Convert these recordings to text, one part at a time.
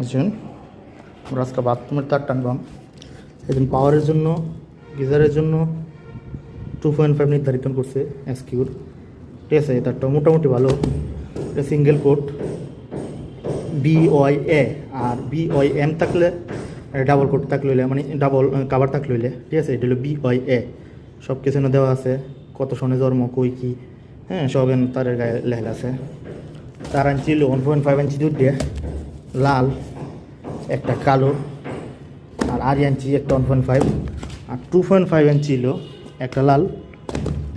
বুঝছেন? আমরা আজকে বাথরুমের তার টানবাম সেদিন পাওয়ারের জন্য, গিজারের জন্য টু পয়েন্ট ফাইভ নির্ধারিত করছে এসকিউর ঠিক আছে তারটা মোটামুটি ভালো। এটা single quote B Y A R B Y M থাকলে ডাবল কোট থাকলে হইলে মানে ডাবল কাভার থাকলে হইলে, ঠিক আছে, এটা হলো বি ওয়াই এ সব কিছু দেওয়া আছে, কত সনে জন্ম, কই কি হ্যাঁ সব তারের গায়ে লেখা আছে। তার আনছিল ওয়ান পয়েন্ট ফাইভ ইঞ্চি দুধ দিয়ে, লাল। একটা কালো আর আর ইঞ্চি একটা ওয়ান পয়েন্ট ফাইভ আর টু পয়েন্ট ফাইভ ইঞ্চি ছিল একটা লাল,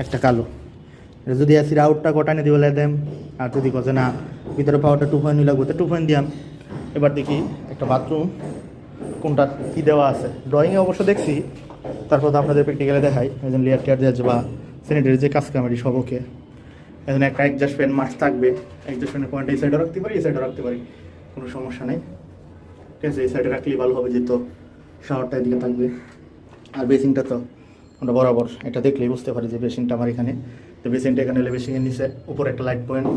একটা কালো। এটা যদি আসির আউটটা কটানে দিব দেম আর যদি কথা না, ভিতরে পাওয়ারটা টু পয়েন্ট লাগবে, তো টু পয়েন্ট দিয়াম। এবার দেখি একটা বাথরুম কোনটা কী দেওয়া আছে। ড্রয়িংয়ে অবশ্য দেখছি, তারপর তো আপনাদের প্র্যাকটিক্যালে দেখাই। এই জন্য লেয়ার টেয়ার দেওয়া বা স্যানিটারি যে কাজ কামারি সব ওকে এখন একটা একজাস্ট ফ্যান মাস্ক থাকবে একজাস্ট ফ্যানের পয়েন্ট এই সাইডে রাখতে পারি, এই সাইডে রাখতে পারি, কোনো সমস্যা নেই। ঠিক আছে এই সাইডে রাখলেই ভালো হবে যেহেতু শাওয়ারটা এদিকে থাকবে। আর বেসিংটা তো আমরা বরাবর এটা দেখলেই বুঝতে পারি যে বেসিংটা আমার এখানে। তো বেসিংটা এখানে এলে বেসিংয়ের নিচে উপরে একটা লাইট পয়েন্ট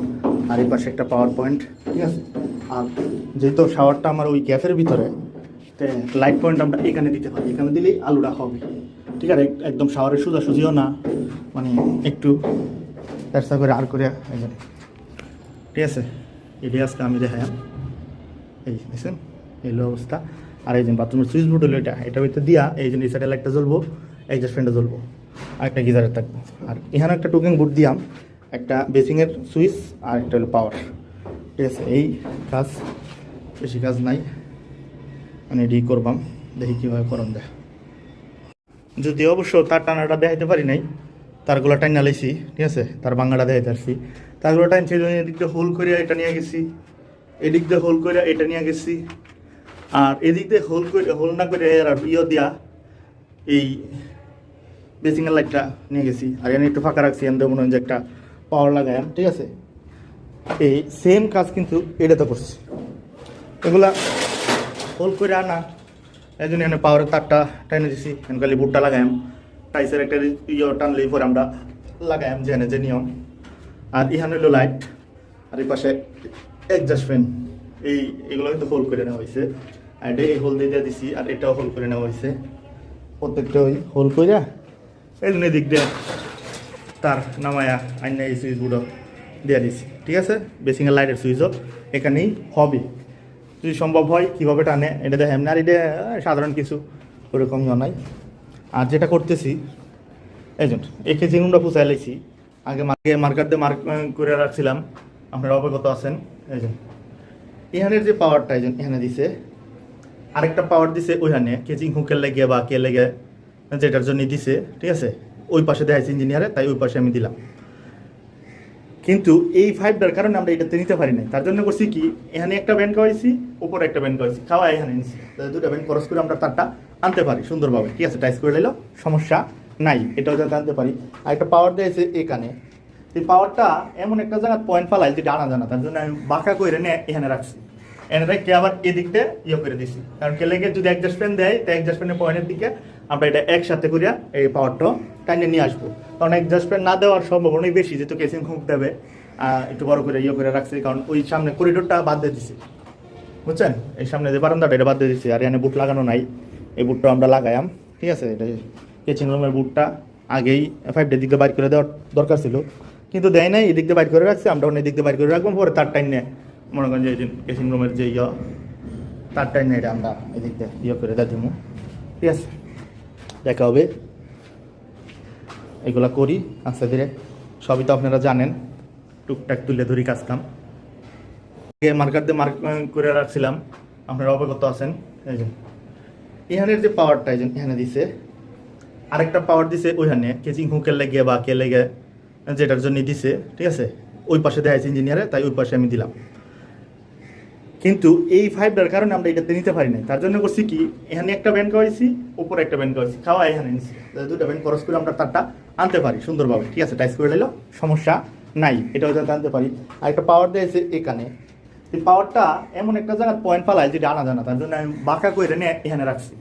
আর এই পাশে একটা পাওয়ার পয়েন্ট ঠিক আছে? আর যেহেতু শাওয়ারটা আমার ওই গ্যাপের ভিতরে লাইট পয়েন্ট আমরা এখানে দিতে পারি। এখানে দিলেই আলুটা হবে। ঠিক আছে? এক- একদম শাওয়ারের সোজাসুজিও না। মানে একটু চেষ্টা করে আর করে এখানে। ঠিক আছে? এটি আজকে আমি দেখাই। এই দেখছেন? এই হলো অবস্থা। আর এই যে বাথরুমের সুইচ বোর্ড হলো এটা। এটা ভিতরে দিয়া এই জন্য এই সাইডে লাইটটা জ্বলবো একজাস্ট ফ্যানটা জ্বলবো। আর একটা গিজারের থাকব। আর এখানে একটা টুকিং বোর্ড দিয়াম, একটা বেসিংয়ের সুইচ আর একটা হলো পাওয়ার ঠিক আছে, এই কাজ বেশি কাজ নাই। মানে এটি করবাম, দেখি কীভাবে করন দেয়। যদি অবশ্য তার টানাটা দেখাইতে পারি নাই তারগুলো টাইনা লাইছি, ঠিক আছে, তার বাঙ্গাটা দেখাইতে পারছি। তারগুলো টাইনছি এদিক দিয়ে হোল করিয়া এটা নিয়ে গেছি, এদিক দিয়ে হোল করিয়া এটা নিয়ে গেছি। আর এদিক দিয়ে হোল করে হোল না করে আর ইয়ে দিয়া এই বেসিংয়ের লাইটটা নিয়ে গেছি। আর এখানে একটু ফাঁকা রাখছি থেকে মনে যে একটা পাওয়ার লাগাই ঠিক আছে? এই সেম কাজ কিন্তু এটাতে করছি। এগুলা হোল করে আনা এই জন্য এখানে পাওয়ারের তারটা টাইনে দিছি। এখানে বুটটা লাগাইম। টাইসের একটা ইয়ে টানলেই পরে আমরা লাগাইম যে যে নিয়ম। আর এখানে হলো লাইট আর এই পাশে একজাস্ট ফ্যান এই এগুলো কিন্তু হোল করে নেওয়া হয়েছে। আর এটা এই হোল দিয়ে দিছি, আর এটাও হোল করে নেওয়া হয়েছে। প্রত্যেকটা ওই হোল করে জন্য দিক দিয়ে তার নামায়া আইনা এই সুইচ বোর্ডও দিয়ে দিছি। ঠিক আছে? বেসিংয়ের লাইটের সুইচও এখানেই হবে যদি সম্ভব হয়, কীভাবে টানে, এটা দেখেন না আর এটা সাধারণ কিছু ওরকম ইয়ে নাই আর যেটা করতেছি, এই একে জিনুনটা পুষাই লাইছি, আগে মার্কে, মার্কার দিয়ে মার্ক করে রাখছিলাম, আপনারা অবগত আছেন, এই এখানের যে পাওয়ারটা এই জন্য এখানে দিছে, আরেকটা পাওয়ার দিছে ওইখানে কেচিং হুকের লেগে বা কে লেগে যেটার জন্য দিছে, ঠিক আছে? ওই পাশে দেখাইছে ইঞ্জিনিয়ারে, তাই ওই পাশে আমি দিলাম। কিন্তু এই ফাইভটার কারণে আমরা এটাতে নিতে পারি নাই। তার জন্য করছি কি, এখানে একটা ব্যান্ড খাওয়াইছি, উপরে একটা ব্যান্ড খাওয়াইছি খাওয়া এখানে নিছি। দুটো ব্যান্ড খরচ করে আমরা তারটা আনতে পারি সুন্দরভাবে, ঠিক আছে? টাইস করে নিলেও সমস্যা নাই, এটাও যাতে আনতে পারি। আর একটা পাওয়ার দিয়েছে এখানে এই পাওয়ারটা এমন একটা জায়গা পয়েন্ট ফালাই যেটা আনা জানা তার জন্য আমি বাঁকা করে নিয়ে এখানে রাখছি। এনে রেখে আবার এদিকটা ইয়ে করে দিছি। কারণ কেলেকে যদি অ্যাডজাস্ট ফ্যান দেয়, তো অ্যাডজাস্ট ফ্যানের পয়েন্টের দিকে আমরা এটা একসাথে করিয়া এই পাওয়ারটা টাইনে নিয়ে আসব। কারণ অ্যাডজাস্ট ফ্যান না দেওয়ার সম্ভাবনাই বেশি, যেহেতু কেসিং হুক দেবে একটু বড় করে ইয়ে করে রাখছি, কারণ ওই সামনে করিডোরটা বাদ দিয়ে দিছি। বুঝছেন? এই সামনে যে বারান্দাটা, এটা বাদ দিয়ে দিছি। আর এখানে বুট লাগানো নাই। এই বুটটা আমরা লাগাইয়াম। ঠিক আছে? এটা কেচিং রুমের বুটটা আগেই ফাইভ ডে দিক বাইর করে দেওয়ার দরকার ছিল। কিন্তু দেয় নাই, এদিক দিয়ে বাইর করে রাখছি, আমরা অন্য দিক দিয়ে বাইর করে রাখব, পরে তার টাইম নিয়ে, মনে করেন যে এই কেচিং রুমের যে ইয়ে তার টাইম নিয়ে আমরা এদিক দিয়ে ইয়ে করে দেয় দিব ঠিক আছে? দেখা হবে। এগুলা করি, আস্তে ধীরে। সবই তো আপনারা জানেন, টুকটাক তুলে ধরি কাজ কাম আগে মার্কার দিয়ে মার্ক করে রাখছিলাম, আপনারা অবগত আছেন, এই যে। এখানের যে পাওয়ারটা এই যে এখানে দিছে, আরেকটা পাওয়ার দিছে ওইখানে কেচিং হুকের লেগে বা কে লেগে যেটার জন্য দিছে, ঠিক আছে? ওই পাশে দেখাইছে ইঞ্জিনিয়ারে তাই ওই পাশে আমি দিলাম। কিন্তু এই ফাইভটার কারণে আমরা এটাতে নিতে পারি না তার জন্য করছি কি, এখানে একটা ব্যান্ড খাওয়াইছি, উপরে একটা ব্যান্ড খাওয়াইছি, খাওয়া এখানে নিছি। দুটো ব্যান্ড খরচ করে আমরা তারটা আনতে পারি সুন্দরভাবে, ঠিক আছে? টাইস করে নিলেও সমস্যা নাই, এটাও যাতে আনতে পারি। আর একটা পাওয়ার দিয়েছে এখানে। এই পাওয়ারটা এমন একটা জায়গায় পয়েন্ট পালায় যেটা আনা জানা তার জন্য আমি বাঁকা করে নিয়ে এখানে রাখছি।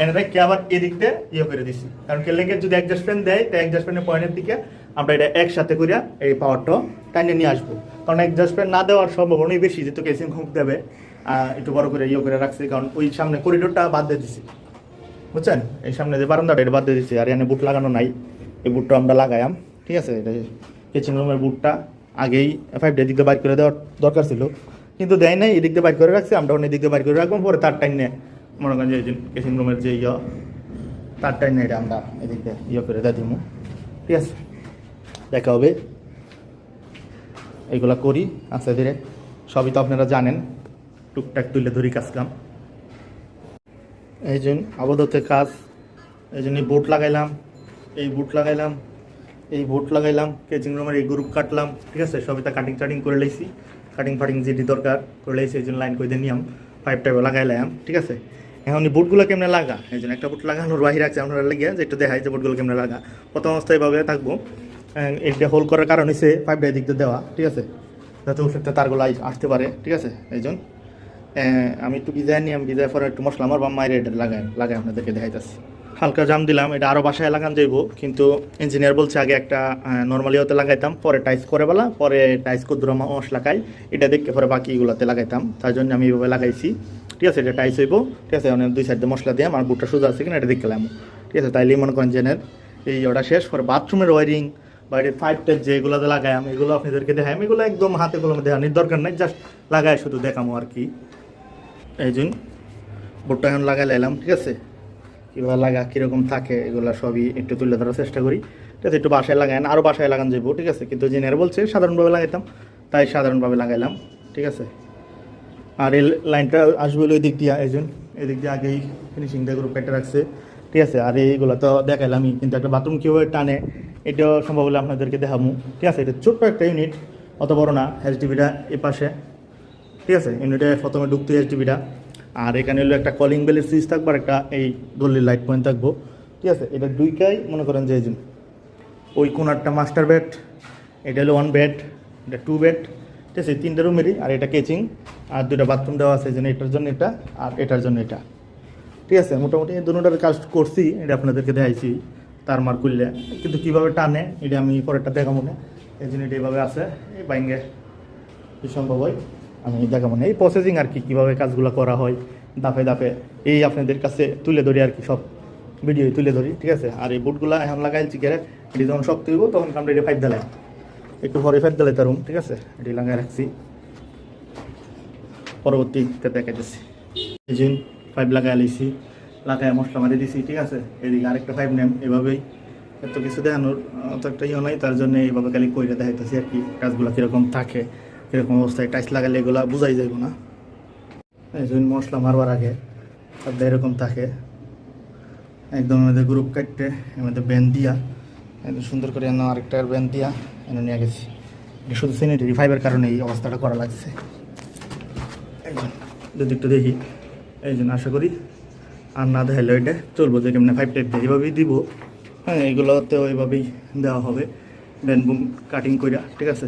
এনে রেখে আবার এদিকটা ইয়ে করে দিছি। কারণ কেলেকে যদি অ্যাডজাস্টমেন্ট দেয় তো অ্যাডজাস্ট ফ্যানের পয়েন্টের দিকে আমরা এটা একসাথে করিয়া এই পাওয়ারটা টাইনে নিয়ে আসব। কারণ অ্যাডজাস্ট ফ্যান না দেওয়ার সম্ভাবনাই বেশি, যেহেতু কেসিং হুক দেবে একটু বড় করে ইয়ে করে রাখছি, কারণ ওই সামনে করিডোরটা বাদ দিয়ে দিছি। বুঝছেন? এই সামনে যে বারান্দাটা, এটা বাদ দিয়ে দিচ্ছি আর এখানে বুট লাগানো নাই। এই বুটটা আমরা লাগাইয়াম, ঠিক আছে? এটা কিচেন রুমের বুটটা আগেই ফাইভ ডে দিক দিয়ে বাইর করে দেওয়ার দরকার ছিল। কিন্তু দেয় নাই, এদিক দিয়ে বাইর করে রাখছি, আমরা অন্য দিক দিয়ে বাইর করে রাখব, পরে তার টাইম মনে করেন যে কিচেন রুমের যে ইয়ে তার টাইম এটা আমরা এদিক দিয়ে ইয়ে করে দিয়ে দিব ঠিক আছে? দেখা হবে এগুলা করি আস্তে ধীরে। সবই তো আপনারা জানেন। টুকটাক তুলে ধরি কাজ কাম। এই জন্য আপাতত কাজ, এই জন্য বোট লাগাইলাম, এই বুট লাগাইলাম, এই বুট লাগাইলাম কেচিং রুমের এই গ্রুপ কাটলাম, ঠিক আছে? সবই তা কাটিং টাটিং করে লাইছি। কাটিং ফাটিং যেটি দরকার করে লাইছি, এই জন্য লাইন করে দিয়ে নিয়াম পাইপ টাইপ লাগাইলাম, ঠিক আছে? এখন এই বুটগুলো কেমনে লাগা? এই জন্য একটা বুট লাগানোর বাহির আছে, আপনারা লাগিয়ে যে একটু দেখাই যে বুটগুলো কেমনে লাগা। প্রথম অবস্থায় এভাবে থাকব। এটা হোল করার কারণ হচ্ছে পাইপটা এদিক দিয়ে দেওয়া, ঠিক আছে? যাতে ওষুধটা তারগুলো আসতে পারে, ঠিক আছে? এই জন্য। আমি একটু বিজায় নিয়ে আমি বিজায় পরে একটু মশলা আমার বা মায়ের এটা লাগাই লাগাই আপনাদেরকে দেখাইতেছি। হালকা জাম দিলাম, এটা আরও বাসায় লাগান যাইব, কিন্তু ইঞ্জিনিয়ার বলছে আগে একটা নর্মালি হতে লাগাইতাম, পরে টাইস করে বেলা, পরে টাইস কদ্দুর মশলা খাই এটা দেখে পরে বাকি এগুলোতে লাগাইতাম। তার জন্য আমি এইভাবে লাগাইছি, ঠিক আছে? এটা টাইস হইব, ঠিক আছে? অনেক দুই সাইডে মশলা দিয়ে আমার বুটটা সোজা আছে কিনা, এটা দেখলাম ঠিক আছে? তাইলেই মনে করেন জেনের এই ওটা শেষ, পরে বাথরুমের ওয়ারিং বা এর ফাইভ টেপ যেগুলোতে লাগাই আমি এগুলো আপনাদেরকে আমি এগুলো একদম হাতে কলমে দেখানোর দরকার নাই জাস্ট লাগাই, শুধু দেখামো আর কি। এই জন্য বোটটা এখন লাগাই লাইলাম, ঠিক আছে? কীভাবে লাগা, কীরকম থাকে, এগুলো সবই একটু তুলে ধরার চেষ্টা করি। ঠিক আছে একটু বাসায় লাগাই আরও বাসায় লাগান যাব ঠিক আছে? কিন্তু জেনারে বলছে, সাধারণভাবে লাগাইতাম, তাই সাধারণভাবে লাগাইলাম, ঠিক আছে? আর এই লাইনটা আসবে এই দিক দিয়ে, এই জন্য এই দিক দিয়ে আগেই ফিনিশিং দিয়ে গ্রুপ রাখছে। ঠিক আছে, আর এইগুলো তো দেখাইলাম আমি কিন্তু একটা বাথরুম কীভাবে টানে, এটাও সম্ভব হলে আপনাদেরকে দেখাবো। ঠিক আছে, এটা ছোট্ট একটা ইউনিট অত বড় না এইচডিবিটা এ পাশে। ঠিক আছে ইউনিটে প্রথমে ঢুকতে এইচডিবিটা আর এখানে হলো একটা কলিং বেলের সুইচ থাকবে, আর একটা এই গল্লির লাইট পয়েন্ট থাকব। ঠিক আছে, এটা দুইটাই মনে করেন যে ওই কোনারটা মাস্টার বেড এটা হলো ওয়ান বেড এটা টু বেড ঠিক আছে তিনটে রুমেরই আর এটা কেচিং আর দুটা বাথরুম দেওয়া আছে, এই জন্য এটার জন্য এটা, আর এটার জন্য এটা। ঠিক আছে, মোটামুটি এই দুটার কাজ করছি, এটা আপনাদেরকে দেখাইছি, তার মার করলে কিন্তু কীভাবে টানে, এটা আমি পরেরটা দেখাবো না। এই জন্য এটা এইভাবে আছে, এই বাইঙ্গে সম্ভব হয়, আমি দেখাবো না। এই প্রসেসিং আর কি, কীভাবে কাজগুলো করা হয় দাপে দাপে এই আপনাদের কাছে তুলে ধরি আর কি, সব ভিডিও তুলে ধরি, ঠিক আছে? আর এই বুটগুলো এখন লাগাইছি কেরে এটি যখন শক্ত হইব, তখন আমরা এটা ফাইভ দিলাই একটু পরে ফাইভ দিলাই তার ঠিক আছে? এটি লাগাই রাখছি। পরবর্তীতে দেখাইতেছি। পাইপ লাগাই আলাইছি, লাগাই মশলা মারি দিছি, ঠিক আছে? এদিকে আরেকটা পাইপ নেম, এভাবেই। এত কিছু দেখানোর অত একটা ইয়ে নাই, তার জন্য এইভাবে খালি কইরে দেখাইতেছি আর কি, কাজগুলো কীরকম থাকে, কীরকম অবস্থায় টাইস লাগালে এগুলো বোঝাই যাইব না। এই জন্য মশলা মারবার আগে সব এরকম থাকে। একদম আমাদের গ্রুপ কাটতে, আমাদের ব্যান্ড দিয়া, একদম সুন্দর করে এনে আরেকটা ব্যান্ড দিয়া এনে নিয়ে গেছি। শুধু স্যানিটারি ফাইবার কারণে এই অবস্থাটা করা লাগছে। একদম, যদি একটু দেখি। এই জন্য আশা করি আর না দেখাইলে ওইটা চলবো যে কেমন ফাইভ টাইপ এইভাবেই দিব হ্যাঁ এগুলোতেও ওইভাবেই দেওয়া হবে। ব্যানবুম কাটিং কইরা, ঠিক আছে?